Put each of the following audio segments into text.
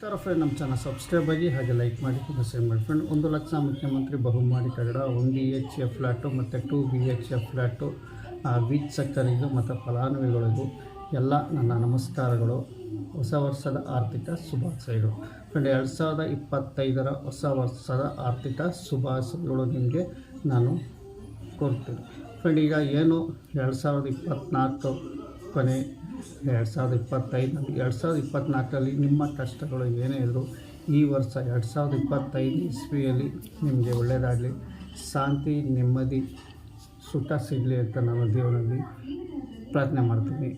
ನಮಸ್ಕಾರ ಫ್ರೆಂಡ್ ನಮ್ಮ channel subscribe ಆಗಿ ಹಾಗೆ ಲೈಕ್ ಮಾಡಿ ಕೂಡ ಮಾಡಿ ಫ್ರೆಂಡ್ ಒಂದು ಲಕ್ಷ ಮುಖ್ಯಮಂತ್ರಿ ಬಹುಮಾಡಿ ಕನ್ನಡ ಒಂದು ಬಿ ಎಚ್ ಎ ಫ್ಲ್ಯಾಟು ಮತ್ತು two B H A flat ವೀಕ್ಷಕರಿಗೂ ಮತ್ತು ಫಲಾನುಭವಿಗಳಿಗೂ ಎಲ್ಲ ನನ್ನ ನಮಸ್ಕಾರಗಳು. ಹೊಸ ವರ್ಷದ ಆರ್ಥಿಕ ಶುಭಾಶಯಗಳು. ಫ್ರೆಂಡ್ ಎರಡು ಸಾವಿರದ ಇಪ್ಪತ್ತೈದರ ಹೊಸ ವರ್ಷದ ಆರ್ಥಿಕ ಶುಭಾಶಯಗಳು ನಿಮಗೆ ನಾನು ಕೊಡ್ತೀನಿ. ಫ್ರೆಂಡ್ ಈಗ ಏನು? ಎರಡು ಸಾವಿರದ ಇಪ್ಪತ್ತ್ನಾಲ್ಕು ಕೊನೆ ಎರಡು ಸಾವಿರದ ಇಪ್ಪತ್ತೈದು ಎರಡು ಸಾವಿರದ ಇಪ್ಪತ್ತ್ನಾಲ್ಕರಲ್ಲಿ ನಿಮ್ಮ ಕಷ್ಟಗಳು ಏನೇ ಇದ್ದರೂ ಈ ವರ್ಷ ಎರಡು ಸಾವಿರದ ಇಪ್ಪತ್ತೈದು ಇಸ್ವಿಯಲ್ಲಿ ನಿಮಗೆ ಒಳ್ಳೆಯದಾಗಲಿ. ಶಾಂತಿ, ನೆಮ್ಮದಿ, ಸುಖ ಸಿಗಲಿ ಅಂತ ನಾನು ದೇವರಲ್ಲಿ ಪ್ರಾರ್ಥನೆ ಮಾಡ್ತೀನಿ.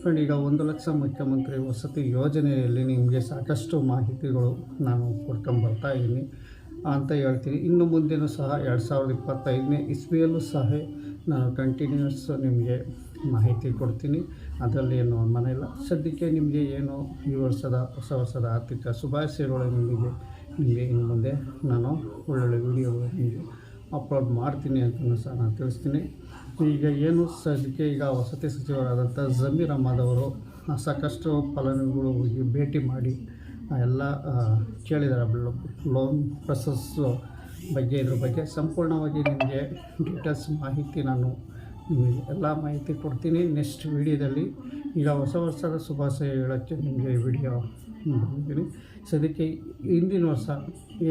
ಫ್ರೆಂಡ್, ಈಗ ಒಂದು ಲಕ್ಷ ಮುಖ್ಯಮಂತ್ರಿ ವಸತಿ ಯೋಜನೆಯಲ್ಲಿ ನಿಮಗೆ ಸಾಕಷ್ಟು ಮಾಹಿತಿಗಳು ನಾನು ಕೊಡ್ಕೊಂಬರ್ತಾ ಇದ್ದೀನಿ. ಅಂತ ಹೇಳ್ತೀನಿ ಇನ್ನು ಮುಂದೆನೂ ಸಹ ಎರಡು ಸಾವಿರದ ಇಪ್ಪತ್ತೈದನೇ ಇಸ್ವಿಯಲ್ಲೂ ಸಹ ನಾನು ಕಂಟಿನ್ಯೂಸ್ ನಿಮಗೆ ಮಾಹಿತಿ ಕೊಡ್ತೀನಿ. ಅದರಲ್ಲಿ ಏನು ಅನುಮಾನ ಇಲ್ಲ. ಸದ್ಯಕ್ಕೆ ನಿಮಗೆ ಏನು ಈ ವರ್ಷದ, ಹೊಸ ವರ್ಷದ ಆರ್ಥಿಕ ಶುಭಾಶಯಗಳು ನಿಮಗೆ ನಿಮಗೆ ಇನ್ನು ಮುಂದೆ ನಾನು ಒಳ್ಳೊಳ್ಳೆ ವಿಡಿಯೋಗಳು ನಿಮಗೆ ಅಪ್ಲೋಡ್ ಮಾಡ್ತೀನಿ ಅಂತಲೂ ಸಹ ನಾನು ತಿಳಿಸ್ತೀನಿ. ಈಗ ಏನು ಸದ್ಯಕ್ಕೆ ಈಗ ವಸತಿ ಸಚಿವರಾದಂಥ ಜಮೀರ್ ಅಹಮದ್ ಅವರು ಸಾಕಷ್ಟು ಫಲಾನುಭವಿಗಳು ಹೋಗಿ ಭೇಟಿ ಮಾಡಿ ಎಲ್ಲ ಕೇಳಿದ್ದಾರೆ ಲೋನ್ ಪ್ರೊಸೆಸ್ಸು ಬಗ್ಗೆ, ಇದ್ರ ಬಗ್ಗೆ. ಸಂಪೂರ್ಣವಾಗಿ ನಿಮಗೆ ಡೀಟೇಲ್ಸ್ ಮಾಹಿತಿ ನಾನು ನಿಮಗೆ ಎಲ್ಲ ಮಾಹಿತಿ ಕೊಡ್ತೀನಿ ನೆಕ್ಸ್ಟ್ ವಿಡಿಯೋದಲ್ಲಿ. ಈಗ ಹೊಸ ವರ್ಷದ ಶುಭಾಶಯ ಹೇಳೋಕ್ಕೆ ನಿಮಗೆ ವಿಡಿಯೋ ಸೊ ಸದ್ಯಕ್ಕೆ ಹಿಂದಿನ ವರ್ಷ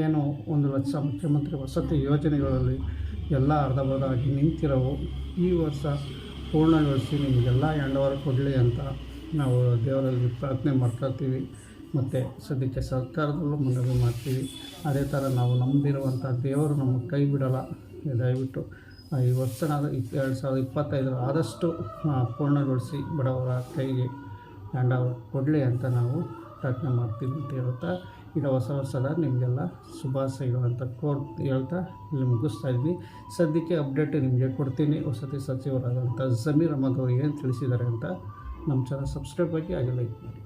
ಏನು ಒಂದು ಲಕ್ಷ ಮುಖ್ಯಮಂತ್ರಿ ವಸತಿ ಯೋಜನೆಗಳಲ್ಲಿ ಎಲ್ಲ ಅರ್ಧಬರ್ಧಾಗಿ ನಿಂತಿರೋವು. ಈ ವರ್ಷ ಪೂರ್ಣಗೊಳಿಸಿ ನಿಮಗೆಲ್ಲ ಎಂಡವರ್ ಕೊಡಲಿ ಅಂತ ನಾವು ದೇವರಲ್ಲಿ ಪ್ರಾರ್ಥನೆ ಮಾಡ್ಕೊಳ್ತೀವಿ ಮತ್ತು ಸದ್ಯಕ್ಕೆ ಸರ್ಕಾರದಲ್ಲೂ ಮನವಿ ಮಾಡ್ತೀವಿ. ಅದೇ ಥರ ನಾವು ನಂಬಿರುವಂಥ ದೇವರು ನಮಗೆ ಕೈ ಬಿಡಲ್ಲ. ದಯವಿಟ್ಟು ಈ ವರ್ಷನಾದ ಇಪ್, ಎರಡು ಸಾವಿರದ ಇಪ್ಪತ್ತೈದರ ಆದಷ್ಟು ಪೂರ್ಣಗೊಳಿಸಿ ಬಡವರ ಕೈಗೆ ಹ್ಯಾಂಡ್ ಓವರ್ ಕೊಡಲಿ ಅಂತ ನಾವು ಪ್ರಾರ್ಥನೆ ಮಾಡ್ತೀವಿ ಅಂತ ಹೇಳ್ತಾ ಇದು ಹೊಸ ವರ್ಷದ ನಿಮಗೆಲ್ಲ ಶುಭಾಶಯಗಳು ಅಂತ ಕೋರ್, ಹೇಳ್ತಾ ಇಲ್ಲಿ ಮುಗಿಸ್ತಾ ಇದ್ವಿ. ಸದ್ಯಕ್ಕೆ ಅಪ್ಡೇಟ್ ನಿಮಗೆ ಕೊಡ್ತೀನಿ. ವಸತಿ ಸಚಿವರಾದಂಥ ಜಮೀರ್ ಅಹಮದ್ ಏನು ತಿಳಿಸಿದ್ದಾರೆ ಅಂತ ನಮ್ಮ ಚಾನಲ್ ಸಬ್ಸ್ಕ್ರೈಬ್ ಆಗಿ ಹಾಗೆ ಲೈಕ್ ಮಾಡಿ.